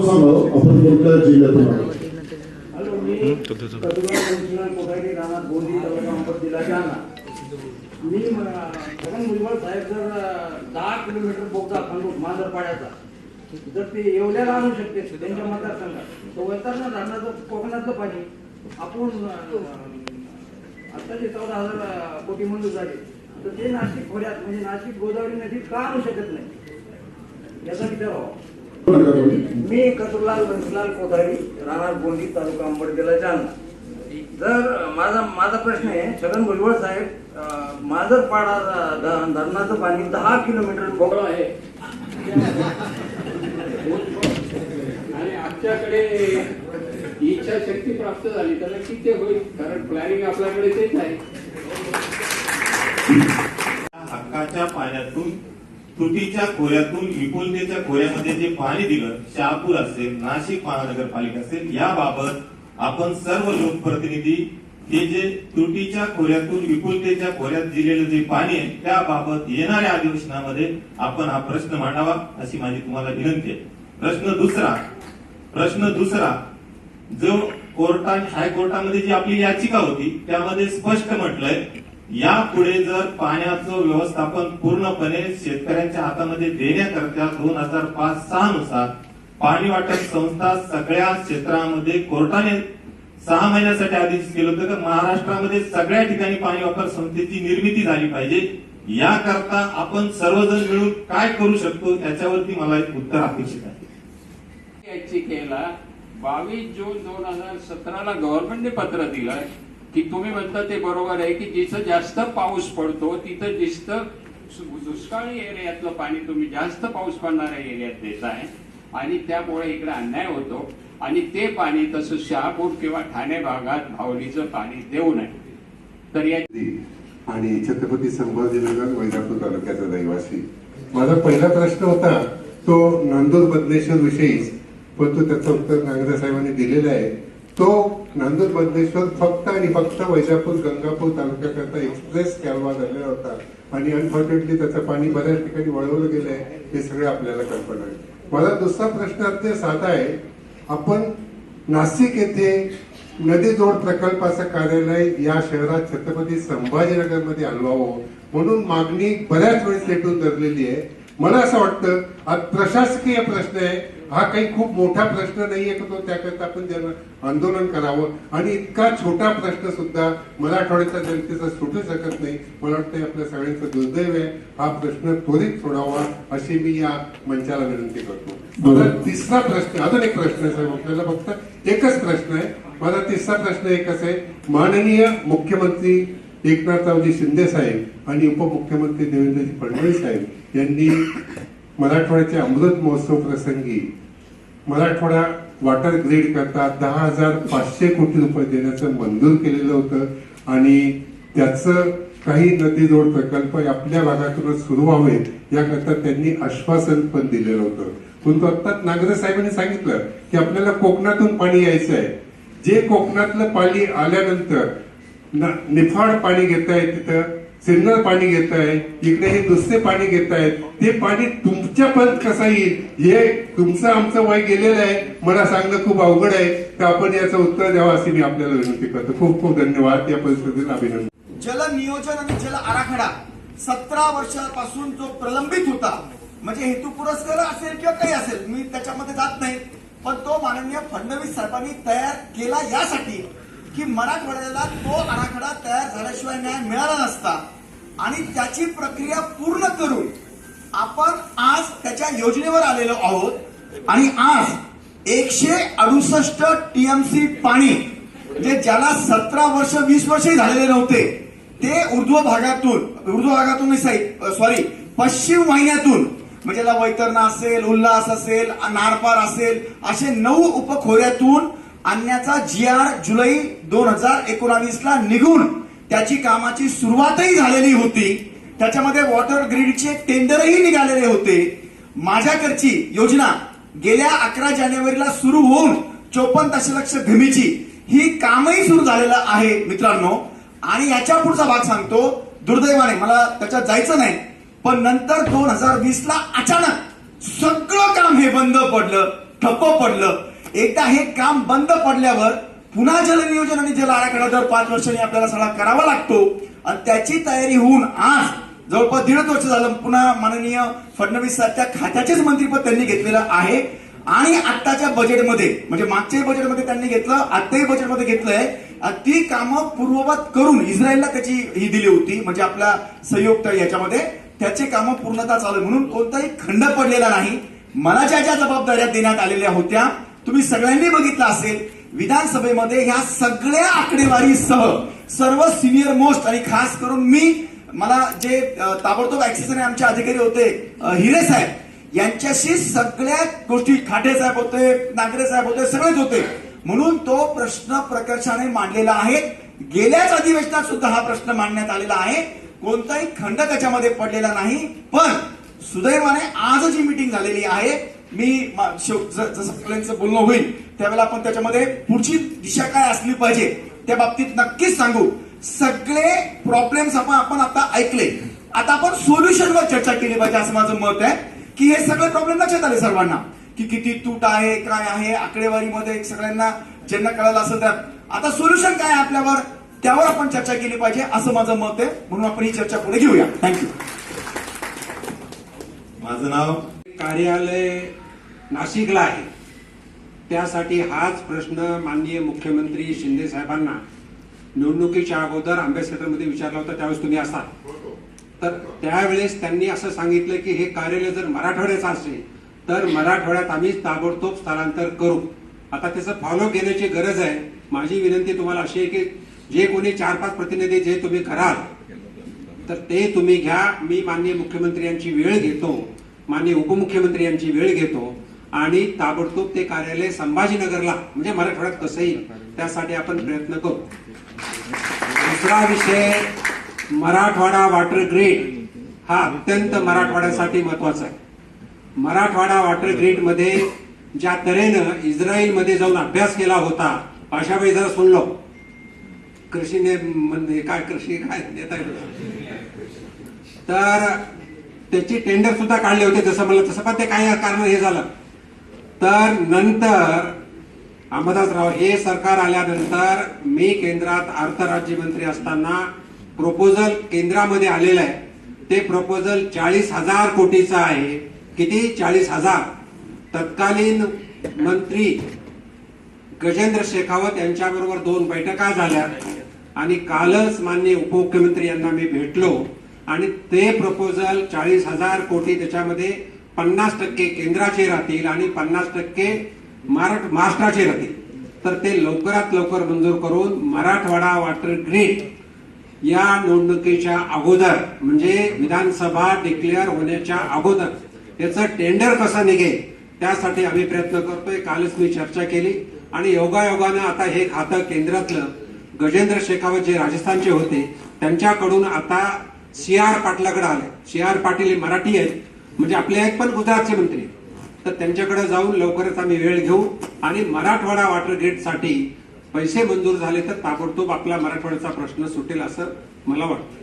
नाव आपण कोणत्या जिल्ह्यातून मी छगन भुजबळ साहेब जर दहा किलोमीटर बोगदा खंडून मांजरपाड्याचा जर ते येवल्याला आणू शकते त्यांच्या मतदारसंघात तर वैतरणा धरणाचं कोकणातलं पाणी आपण आता जे चौदा हजार कोटी मंजूर झाले तर ते नाशिक खोऱ्यात म्हणजे नाशिक गोदावरी नदीत का आणू शकत नाही? याचा विचार व्हावा. मी कसुरलाल बंसीलाल कोथारी राहणार गोंदी तालुका अंबड जिल्हा जालना जर माझा माझा प्रश्न आहे. छगन भुजबळ साहेब माझं पाडा धरणाचं पाणी दहा किलोमीटर बोगळं आहे. आणि आमच्याकडे इच्छाशक्ती प्राप्त झाली त्याला किती होईल कारण प्लॅनिंग आपल्याकडे तेच आहे. हक्काच्या पाण्यातून तुटीच्या खोऱ्यातून विपुलतेच्या खोऱ्यामध्ये जे पाणी दिलं शहापूर असेल नाशिक महानगरपालिका असेल याबाबत आपण सर्व लोकप्रतिनिधी हे जे त्रुटीच्या खोऱ्यातून विपुलतेच्या खोऱ्यात दिलेलं जे पाणी आहे त्याबाबत येणाऱ्या अधिवेशनामध्ये आपण हा प्रश्न मांडावा अशी माझी तुम्हाला विनंती आहे. प्रश्न दुसरा प्रश्न दुसरा जो कोर्टा हायकोर्टामध्ये जी आपली याचिका होती त्यामध्ये स्पष्ट म्हटलंय यापुढे जर पाण्याचं व्यवस्थापन पूर्णपणे शेतकऱ्यांच्या हातामध्ये देण्याकरता दोन हजार पाच सहा नुसार पाणी वाटप संस्था सगळ्या क्षेत्रामध्ये कोर्टाने सहा महिन्यासाठी आदेश केलं होतं. की महाराष्ट्रामध्ये सगळ्या ठिकाणी पाणी वापर संस्थेची निर्मिती झाली पाहिजे. याकरता आपण सर्वजण मिळून काय करू शकतो त्याच्यावरती मला एक उत्तर अपेक्षित आहे. याचिकेला बावीस जून दोन हजार सतराला गव्हर्नमेंटने पत्र दिलं की तुम्ही म्हणता ते बरोबर आहे की जिथं जास्त पाऊस पडतो तिथं जिथं दुष्काळी एरियातलं पाणी तुम्ही जास्त पाऊस पडणाऱ्या एरियात देताय आणि त्यामुळे इकडे अन्याय होतो. आणि ते पाणी तसं शहापूर किंवा ठाणे भागात भावलीचं पाणी देऊ नये. तर या आणि छत्रपती संभाजीनगर वैजापूर तालुक्याचा रहिवासी. माझा पहिला प्रश्न होता तो नांदूर बदलेश्वर विषयीच तो त्याचं उत्तर नांगरे साहेबांनी दिलेलं आहे. तो नांदूर बदलेश्वर फक्त आणि फक्त वैजापूर गंगापूर तालुक्याकरता एक्सप्रेस कॅलवा झालेला होता. आणि अनफॉर्च्युनेटली त्याचं पाणी बऱ्याच ठिकाणी वळवलं गेलं आहे हे सगळं आपल्याला कल्पना आहे. मला दुसरा प्रश्न अत्यंत साधा आहे. आपण नाशिक येथे नदी जोड प्रकल्पाचं कार्यालय या शहरात छत्रपती संभाजीनगरमध्ये हलवावं म्हणून मागणी बऱ्याच वेळेस लेटून धरलेली आहे. मला असं वाटतं प्रशासकीय प्रश्न आहे. हा काही खूप मोठा प्रश्न नाहीये की तो त्याकरता आपण जन आंदोलन करावं. आणि इतका छोटा प्रश्न सुद्धा मराठवाड्याच्या जनतेचा सुटू शकत नाही. मला वाटतं आपल्या सगळ्यांचं दुर्दैव आहे. हा प्रश्न त्वरित सोडावा अशी मी या मंचाला विनंती करतो. मला तिसरा प्रश्न अजून एक प्रश्न आहे साहेब आपल्याला फक्त एकच प्रश्न आहे. माझा तिसरा प्रश्न एकच आहे. माननीय मुख्यमंत्री एकनाथरावजी शिंदे साहेब आणि उपमुख्यमंत्री देवेंद्रजी फडणवीस साहेब यांनी मराठवाड्याच्या अमृत महोत्सव प्रसंगी मराठवाडा वॉटर ग्रीड करता दहा हजार पाचशे कोटी रुपये देण्याचं मंजूर केलेलं होतं आणि त्याचं काही नदी जोड प्रकल्प आपल्या भागातूनच सुरू व्हावेत याकरता त्यांनी आश्वासन पण दिलेलं होतं. परंतु आत्ताच नागरे साहेबांनी सांगितलं की आपल्याला कोकणातून पाणी यायचं आहे जे कोकणातलं पाणी आल्यानंतर निफाड पाणी घेत आहेत तिथं सिन्नर पाणी घेत आहे इकडे हे दुसरे पाणी घेत आहेत ते पाणी तुमच्यापर्यंत कसं येईल? हे तुमचं आमचं वय गेलेलं आहे मला सांगणं खूप अवघड आहे तर आपण याचं उत्तर द्यावं अशी मी आपल्याला विनंती करतो. खूप खूप धन्यवाद या परिस्थितीला अभिनंदन. जल नियोजन आणि जल आराखडा सतरा वर्षापासून जो प्रलंबित होता म्हणजे हेतू पुरस्कार असेल किंवा काही असेल मी त्याच्यामध्ये जात नाही पण तो माननीय फडणवीस साहेबांनी तयार केला यासाठी की मराठवाड्याला तो आराखडा तयार झाल्याशिवाय न्याय मिळाला नसता. आणि त्याची प्रक्रिया पूर्ण करून आपण आज त्याच्या योजनेवर आलेलो आहोत. आणि आज एकशे अडुसष्ट टीएमसी पाणी म्हणजे ज्याला सतरा वर्ष वीस वर्षही झालेले नव्हते ते ऊर्ध्व भागातून ऊर्ध्व भागातून सॉरी पश्चिम वाहिन्यातून म्हणजे वैतरणा असेल उल्हास असेल नारपार असेल असे नऊ उपखोऱ्यातून आणण्याचा जी आर जुलै दोन हजार एकोणावीस ला निघून त्याची कामाची सुरुवातही झालेली होती. त्याच्यामध्ये वॉटर ग्रीडचे टेंडरही निघालेले होते. माझ्याकडची योजना गेल्या अकरा जानेवारीला सुरू होऊन चोपन्न दशलक्ष भूमीची ही कामही सुरू झालेलं आहे मित्रांनो. आणि याच्या पुढचा भाग सांगतो. दुर्दैवाने मला त्याच्यात जायचं नाही पण नंतर दोन हजार वीस ला अचानक सगळं काम हे बंद पडलं ठप्प पडलं. एकदा हे काम बंद पडल्यावर पुन्हा जल नियोजन आणि जल आराखडा दर पाच वर्षांनी आपल्याला सगळा करावा लागतो. आणि त्याची तयारी होऊन आज जवळपास दीड वर्ष झालं पुन्हा माननीय फडणवीस साहेबच्या खात्याचेच मंत्रीपद त्यांनी घेतलेलं आहे. आणि आत्ताच्या बजेटमध्ये म्हणजे मागच्याही बजेटमध्ये त्यांनी घेतलं आत्ताही बजेटमध्ये घेतलंय. ती कामं पूर्ववत करून इस्रायलला त्याची ही दिली होती म्हणजे आपला संयुक्त याच्यामध्ये. त्याचे कामं पूर्णता चालू म्हणून कोणताही खंड पडलेला नाही. मला ज्या ज्या जबाबदाऱ्या देण्यात आलेल्या होत्या तुम्ही सगळ्यांनी बघितलं असेल विधानसभेमध्ये ह्या सगळ्या आकडेवारीसह सर्व सिनियर मोस्ट आणि खास करून मी मला जे ताबडतोब ऍक्सेस आणि आमचे अधिकारी होते हिरे साहेब यांच्याशी सगळ्या गोष्टी खाटे साहेब होते नागरे साहेब होते सगळेच होते. म्हणून तो प्रश्न प्रकर्षाने मांडलेला आहे. गेल्याच अधिवेशनात सुद्धा हा प्रश्न मांडण्यात आलेला आहे. कोणताही खंड त्याच्यामध्ये पडलेला नाही. पण सुदैवाने आज जी मीटिंग झालेली आहे. मी जसं सगळ्यांचं बोलणं होईल त्यावेळेला आपण त्याच्यामध्ये पुढची दिशा काय असली पाहिजे त्या बाबतीत नक्कीच सांगू. सगळे प्रॉब्लेम्स आपण आपण आता ऐकले. आता आपण सोल्युशनवर चर्चा केली पाहिजे असं माझं मत आहे. की हे सगळे प्रॉब्लेम लक्षात आले सर्वांना. की किती तूट आहे काय आहे आकडेवारीमध्ये सगळ्यांना ज्यांना कळालं असेल त्या आता सोल्युशन काय आहे आपल्यावर? त्यावर आपण चर्चा केली पाहिजे असं माझं मत आहे. म्हणून आपण ही चर्चा पुढे घेऊया. थँक्यू माझं नाव कार्यालय नाशिकला आहे. त्यासाठी हाच प्रश्न माननीय मुख्यमंत्री शिंदे साहेबांना निवडणुकीच्या अगोदर आंबेडकरमध्ये विचारला होता त्यावेळेस तुम्ही असाल. तर त्यावेळेस त्यांनी असं सांगितलं की हे कार्यालय जर मराठवाड्याचं असेल तर मराठवाड्यात आम्ही ताबडतोब स्थलांतर करू. आता त्याचं फॉलो घेण्याची गरज आहे. माझी विनंती तुम्हाला अशी आहे की जे कोणी चार पाच प्रतिनिधी जे तुम्ही कराल तर ते तुम्ही घ्या. मी माननीय मुख्यमंत्री यांची वेळ घेतो. माननीय उपमुख्यमंत्री यांची वेळ घेतो आणि ताबडतोब ते कार्यालय संभाजीनगरला म्हणजे मराठवाड्यात कसं येईल त्यासाठी आपण प्रयत्न करू. दुसरा विषय मराठवाडा वॉटर ग्रीड हा अत्यंत मराठवाड्यासाठी महत्त्वाचा आहे. मराठवाडा वॉटर ग्रीडमध्ये ज्या तऱ्हेनं इस्रायलमध्ये जाऊन अभ्यास केला होता अशा वेळी जरा सुनलो कृषीने म्हणजे काय कृषी काय देता तर त्याची टेंडर सुद्धा काढले होते जसं म्हणलं तसं पण ते काही कारण हे झालं. तर नंतर अहमदासराव हे सरकार आल्यानंतर मी केंद्रात अर्थ राज्यमंत्री असताना प्रपोजल केंद्रामध्ये आलेलं आहे. ते प्रपोजल चाळीस हजार कोटीचं आहे. किती? चाळीस हजार. तत्कालीन मंत्री गजेंद्र शेखावत यांच्याबरोबर दोन बैठका झाल्या आणि कालच माननीय उपमुख्यमंत्री यांना मी भेटलो. आणि ते प्रपोजल चाळीस हजार कोटी त्याच्यामध्ये पन्नास टक्के केंद्राचे राहतील आणि पन्नास टक्के महाराष्ट्राचे राहतील. तर ते लवकरात लवकर मंजूर करून मराठवाडा वॉटर ग्रीड या निवडणुकीच्या अगोदर म्हणजे विधानसभा डिक्लेअर होण्याच्या अगोदर त्याचं टेंडर कसं निघेल त्यासाठी आम्ही प्रयत्न करतोय. कालच मी चर्चा केली. आणि योगायोगानं आता हे खातं केंद्रातलं गजेंद्र शेखावत जे राजस्थानचे होते त्यांच्याकडून आता सी आर पाटलाकडे आले. सी आर पाटील हे मराठी आहेत. म्हणजे आपले आहेत पण गुजरातचे मंत्री तर त्यांच्याकडे जाऊन लवकरच आम्ही वेळ घेऊ आणि मराठवाडा वॉटर ग्रीडसाठी पैसे मंजूर झाले तर ताबडतोब आपला मराठवाड्याचा प्रश्न सुटेल असं मला वाटतं.